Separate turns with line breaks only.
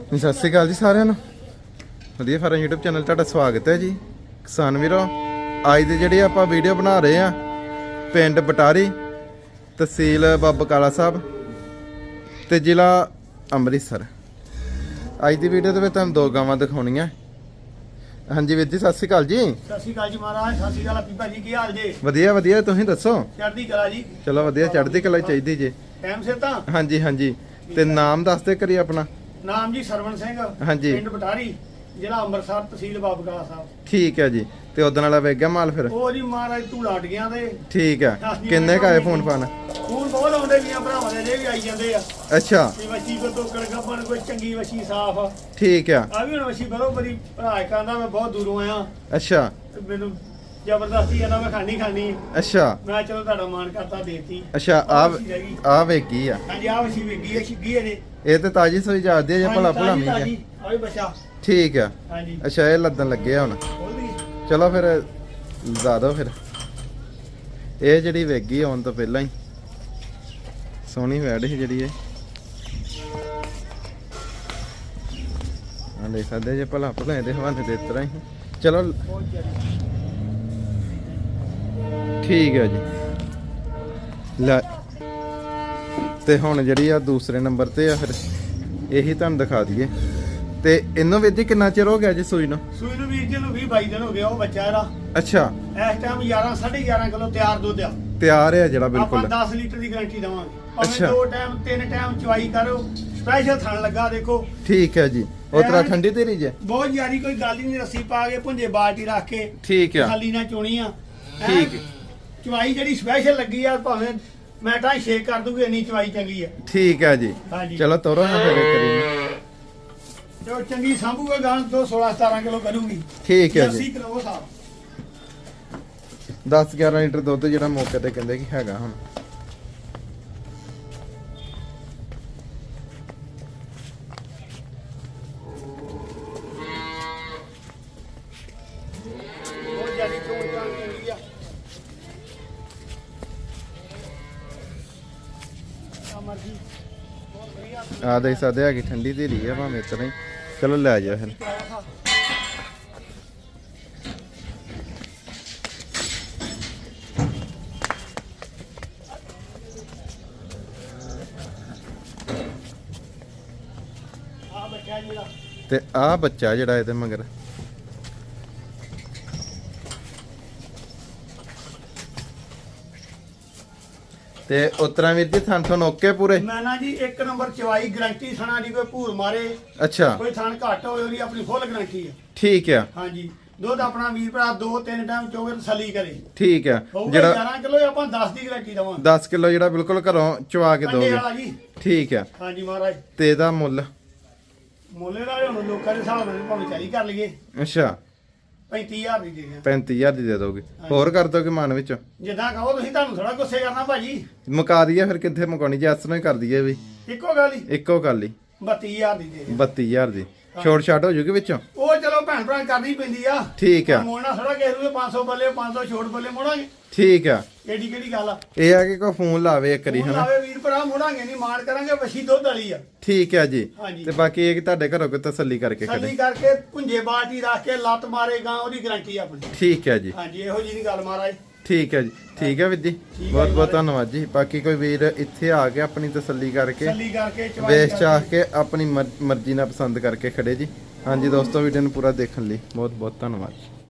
ਜੀ, ਸਤਿ ਸ਼੍ਰੀ ਅਕਾਲ ਜੀ ਸਾਰਿਆਂ ਨੂੰ। ਵਧੀਆ ਫਾਰਮ YouTube ਚੈਨਲ ਤੁਹਾਡਾ ਸਵਾਗਤ ਹੈ ਜੀ। ਕਿਸਾਨ ਵੀਰੋ ਅੱਜ ਦੇ ਜਿਹੜੇ ਆਪਾਂ ਵੀਡੀਓ ਬਣਾ ਰਹੇ ਆ ਪਿੰਡ ਬਟਾਰੀ ਤਹਿਸੀਲ ਬਾਬਾ ਕਾਲਾ ਸਾਹਿਬ ਤੇ ਜ਼ਿਲ੍ਹਾ ਅੰਮ੍ਰਿਤਸਰ। ਅੱਜ ਦੀ ਵੀਡੀਓ ਦੇ ਵਿੱਚ ਤੁਹਾਨੂੰ ਦੋ ਗਾਵਾਂ ਦਿਖਾਉਣੀਆਂ। ਹਾਂਜੀ ਵੀਰ ਜੀ ਸਤਿ ਸ਼੍ਰੀ ਅਕਾਲ ਜੀ।
ਸਤਿ ਸ਼੍ਰੀ ਅਕਾਲ ਜੀ ਮਹਾਰਾਜ ਸਤਿ ਸ਼੍ਰੀ ਅਕਾਲ ਆਪੀ ਭਾਜੀ ਕੀ ਹਾਲ ਜੇ?
ਵਧੀਆ ਵਧੀਆ ਤੁਸੀਂ ਦੱਸੋ?
ਚੜ੍ਹਦੀ ਕਲਾ ਜੀ।
ਚਲੋ ਵਧੀਆ ਚੜ੍ਹਦੀ ਕਲਾ ਚਾਹੀਦੀ ਜੀ।
ਟਾਈਮ ਸਿਰ ਤਾਂ?
ਹਾਂਜੀ ਹਾਂਜੀ। ਤੇ ਨਾਮ ਦੱਸ ਦੇ ਕਰੀ ਆਪਣਾ।
ਨਾਮ ਜੀ ਸਰਵਣ ਸਿੰਘ
ਹਾਂਜੀ।
ਪਿੰਡ ਬਟਾਰੀ ਜ਼ਿਲ੍ਹਾ ਅੰਮ੍ਰਿਤਸਰ ਤਹਿਸੀਲ ਬਾਬਕਲਾ ਸਾਹਿਬ।
ਠੀਕ ਹੈ ਜੀ। ਤੇ ਉਦੋਂ ਵਾਲਾ ਵੇਖ ਗਿਆ ਮਾਲ ਫਿਰ?
ਉਹ ਜੀ ਮਹਾਰਾਜ ਤੂੰ ਲਾਟ ਗਿਆ ਤੇ।
ਠੀਕ ਹੈ। ਕਿੰਨੇ ਕਾਏ ਫੋਨ ਪਾਣ
ਫੋਨ ਬਹੁਤ ਆਉਂਦੇ ਵੀ ਆ ਭਰਾਵਾਂ ਦੇ ਜੇ ਵੀ ਆਈ ਜਾਂਦੇ ਆ।
ਅੱਛਾ।
ਵੀ ਵਸੀ ਕੋ ਤੋਕੜ ਗੱਬਣ ਕੋਈ ਚੰਗੀ ਵਸੀ ਸਾਫ਼
ਠੀਕ ਆ
ਆ ਵੀ ਹੁਣ ਵਸੀ ਬਰੋ ਬਰੀ ਭਰਾ ਕਹਿੰਦਾ ਮੈਂ ਬਹੁਤ ਦੂਰੋਂ ਆਇਆ।
ਅੱਛਾ।
ਤੇ ਮੈਨੂੰ ਜ਼ਬਰਦਸਤੀ ਇਹਨਾਂ ਮੈਂ ਖਾਣੀ ਖਾਣੀ।
ਅੱਛਾ।
ਮੈਂ ਚਲੋ ਤੁਹਾਡਾ ਮਾਨ ਕਰਤਾ ਦੇਤੀ
ਅੱਛਾ ਆ
ਵਸੀ ਰਹਿ ਗਈ।
ਆ ਵੇਗੀ ਆ।
ਹਾਂਜੀ ਆ ਵਸੀ ਵੇਗੀ ਹੈ ਛਿੱਗੀ ਹੈ ਜੀ
ਇਹ ਤੇ ਤਾਜੀ ਸੋਈ ਜਾਂਦੀ ਹੈ ਜੇ ਭਲਾ ਭਲਾ ਮੀ
ਹਾਂਜੀ ਆ। ਵੀ ਬੱਚਾ।
ਠੀਕ ਆ।
ਹਾਂਜੀ।
ਅੱਛਾ ਇਹ ਲੱਦਣ ਲੱਗੇ ਆ ਹੁਣ। ਚਲੋ ਫਿਰ ਲਾ ਦੋ ਫਿਰ। ਇਹ ਜਿਹੜੀ ਵੇਗੀ ਆਉਣ ਤੋਂ ਪਹਿਲਾਂ ਹੀ। ਸੋਹਣੀ ਵੈੜ ਸੀ ਜਿਹੜੀ ਇਹ। ਆ ਦੇਖ ਸਕਦੇ ਜੇ ਭਲਾ ਭਲਾ ਇਹਦੇ ਹਵਾਲੇ ਦੇ ਤਰ੍ਹਾਂ ਹੀ। ਚਲੋ। ਠੀਕ ਹੈ ਜੀ। ਲੈ ਤੇ ਹੁਣ ਜਿਹੜੀ ਆ ਦੂਸਰੇ ਨੰਬਰ ਤੇ ਆ ਫਿਰ ਇਹੀ ਤੁਹਾਨੂੰ ਦਿਖਾ ਦਈਏ। ਤੇ ਇਹਨੂੰ ਵੀਰ ਜੀ ਕਿੰਨਾ ਚਿਰ ਹੋ ਗਿਆ ਜੀ ਸੂਈ ਨੂੰ?
ਸੂਈ ਨੂੰ ਵੀਰ ਜੀ ਨੂੰ 20 22 ਦਿਨ ਹੋ ਗਏ ਉਹ ਬੱਚਾ ਇਹਦਾ।
ਅੱਛਾ।
ਇਸ ਟਾਈਮ 11 11.5 ਕਿਲੋ ਤਿਆਰ ਦੁੱਧ ਆ।
ਤਿਆਰ ਹੈ ਜਿਹੜਾ
ਆਪਾਂ
ਬਿਲਕੁਲ
10 ਲੀਟਰ ਦੀ ਗਾਰੰਟੀ ਦਵਾਂਗੇ।
ਅੱਛਾ।
ਦੋ ਟਾਈਮ ਤਿੰਨ ਟਾਈਮ ਚਵਾਈ ਕਰੋ ਸਪੈਸ਼ਲ ਥਣ ਲੱਗਾ ਦੇਖੋ।
ਠੀਕ ਹੈ ਜੀ। ਉਹ ਤਰ੍ਹਾਂ ਠੰਡੀ ਤੇਰੀ ਜੇ
ਬਹੁਤ ਯਾਰੀ ਕੋਈ ਗੱਲ ਹੀ ਨਹੀਂ ਰੱਸੀ ਪਾ ਕੇ ਪੁੰਜੇ ਬਾਲਟੀ ਰੱਖ ਕੇ
ਠੀਕ ਆ।
ਖਾਲੀ ਨਾ ਚੋਣੀ ਆ।
ਠੀਕ ਹੈ।
ਚਵਾਈ ਜਿਹੜੀ ਸਪੈਸ਼ਲ ਲੱਗੀ ਆ ਭਾਵੇਂ ਮੈਂ ਤਾਂ ਸ਼ੇਕ ਕਰ ਦੂੰਗੀ ਇੰਨੀ ਚਵਾਈ ਚੰਗੀ ਆ।
ਠੀਕ ਹੈ ਜੀ।
ਹਾਂਜੀ।
ਚਲੋ ਤੋਰੋ ਨਾ ਫਿਰ ਕਰੀ
ਤੇ ਉਹ ਚੰਗੀ ਸੰਭੂਗਾ ਗਾਂ ਤੋਂ 16 17 ਕਿਲੋ ਕਰੂਗੀ
ਠੀਕ ਹੈ
80
ਜੀ
ਕਿਲੋ ਸਾਹਿਬ
10 11 ਲੀਟਰ ਦੁੱਧ ਜਿਹੜਾ ਮੌਕੇ ਤੇ ਕਹਿੰਦੇ ਕਿ ਹੈਗਾ ਹੁਣ।
ਆ ਮਰਜ਼ੀ
ਸਕਦੇ ਆ ਕਿ ਠੰਡੀ ਤੇਰੀ ਆ ਭਾਵੇਂ ਇਤਨਾ ਹੀ। ਚਲੋ ਲੈ ਜਾ ਫਿਰ ਤੇ ਆ ਬੱਚਾ ਜਿਹੜਾ ਇਹਦੇ ਮਗਰ। ਤੇ ਉਤਰਾ ਵੀਰ ਜੀ ਥਾਂ ਤੋਂ ਓਕੇ ਪੂਰੇ?
ਮੈਂ ਨਾ ਜੀ ਇੱਕ ਨੰਬਰ ਚਵਾਈ ਗਰੰਟੀ ਸਣਾ ਦੀ ਕੋਈ ਭੂਰ ਮਾਰੇ।
ਅੱਛਾ।
ਕੋਈ ਥਣ ਘੱਟ ਹੋਵੇ ਉਹਦੀ ਆਪਣੀ ਫੁੱਲ ਗਰੰਟੀ ਆ।
ਠੀਕ ਆ।
ਹਾਂਜੀ। ਦੁੱਧ ਆਪਣਾ ਵੀਰ ਭਰਾ ਦੋ ਤਿੰਨ ਟਾਈਮ ਚੋਗੇ ਤਸੱਲੀ ਕਰੇ।
ਠੀਕ ਆ। ਜਿਹੜਾ
11 ਕਿਲੋ ਆਪਾਂ 10 ਦੀ ਗਰੰਟੀ ਦਵਾਂਗੇ।
10 ਕਿਲੋ ਜਿਹੜਾ ਬਿਲਕੁਲ ਘਰੋਂ ਚਵਾ ਕੇ ਦੋਗੇ ਠੀਕ ਆ।
ਹਾਂਜੀ ਮਹਾਰਾਜ।
ਤੇ ਇਹਦਾ ਮੁੱਲ?
ਮੁੱਲੇ ਦਾ ਹੁਣ ਲੋਕਾਂ ਦੇ ਹਿਸਾਬ ਨਾਲ ਭਾਵੇਂ ਕਰ ਲਈਏ।
ਅੱਛਾ।
35000 ਦੀ ਦੇ ਦਿਆਂ
35000 ਦੀ ਦੇ ਦੋਗੇ। ਹੋਰ ਕਰ ਦੋਗੇ ਮਨ ਵਿੱਚ?
ਜਿੱਦਾਂ ਕਹੋ ਤੁਸੀਂ ਤੁਹਾਨੂੰ ਥੋੜਾ ਗੁੱਸੇ ਕਰਨਾ ਭਾਜੀ।
ਮੁਕਾ ਦਈਏ ਫਿਰ ਕਿੱਥੇ ਮੁਕਾਉਣੀ? ਜੇ ਅਸਨੋਂ ਹੀ ਕਰ ਦਈਏ ਵੀ।
ਇੱਕੋ ਗੱਲ ਹੀ।
ਇੱਕੋ ਗੱਲ ਹੀ।
32000 ਦੀ ਦੇ ਦਿਆਂ
32000 ਦੀ। ਛੋਟ ਛਾਟ ਹੋ ਜੂਗੀ ਵਿੱਚੋਂ?
ਉਹ ਚਲੋ ਭੈਣ ਭਰਾ ਕਰਨੀ ਪੈਂਦੀ ਆ।
ਠੀਕ ਆ।
ਮੋੜਨਾ ਥੋੜਾ ਕਿਸੇ ਨੂੰ 500 ਬੱਲੇ 500 ਛੋਟ ਬੱਲੇ ਮੋੜਾਂਗੇ।
ਠੀਕ ਆ।
ਏਡੀ ਕਿਹੜੀ ਗੱਲ ਆ?
ਇਹ ਆ ਕਿ ਕੋਈ ਫੋਨ ਲਾਵੇ ਇੱਕ ਵਾਰੀ ਹਨਾ?
ਲਾਵੇ ਵੀਰ ਭਰਾ ਮੋੜਾਂਗੇ ਨਹੀਂ ਮਾਣ ਕਰਾਂਗੇ ਵਸ਼ੀ ਦੁੱਧ ਵਾਲੀ ਆ।
ਠੀਕ ਆ ਜੀ। ਤੇ ਬਾਕੀ ਇਹ ਕਿ ਤੁਹਾਡੇ ਘਰੋਂ ਕੋਈ ਤਸੱਲੀ ਕਰਕੇ ਖੜੇ
ਕਰਕੇ ਪੁੰਜੇ ਬਾਲਟੀ ਰੱਖ ਕੇ ਲੱਤ ਮਾਰੇਗਾ ਉਹਦੀ ਗਾਰੰਟੀ ਆਪਣੀ।
ਠੀਕ ਹੈ ਜੀ।
ਹਾਂਜੀ ਇਹੋ ਜੀ ਦੀ ਗੱਲ ਮਹਾਰਾਜ।
ਠੀਕ ਹੈ ਜੀ ਠੀਕ ਹੈ ਵੀਰ ਜੀ ਬਹੁਤ ਬਹੁਤ। ਧੰਨਵਾਦ ਜੀ ਬਾਕੀ ਕੋਈ ਵੀਰ ਇੱਥੇ ਆ ਕੇ ਆਪਣੀ ਤਸੱਲੀ ਕਰਕੇ
ਸੱਲੀ ਕਰਕੇ ਚਵਾਈ
ਵੇਚ ਚਾਹ। ਕੇ ਆਪਣੀ ਮਰ- ਮਰਜ਼ੀ ਨਾਲ ਪਸੰਦ ਕਰਕੇ ਖੜੇ ਜੀ ਹਾਂਜੀ ਦੋਸਤੋ ਵੀਡੀਓ ਨੂੰ ਪੂਰਾ ਦੇਖਣ ਲਈ ਬਹੁਤ ਬਹੁਤ ਧੰਨਵਾਦ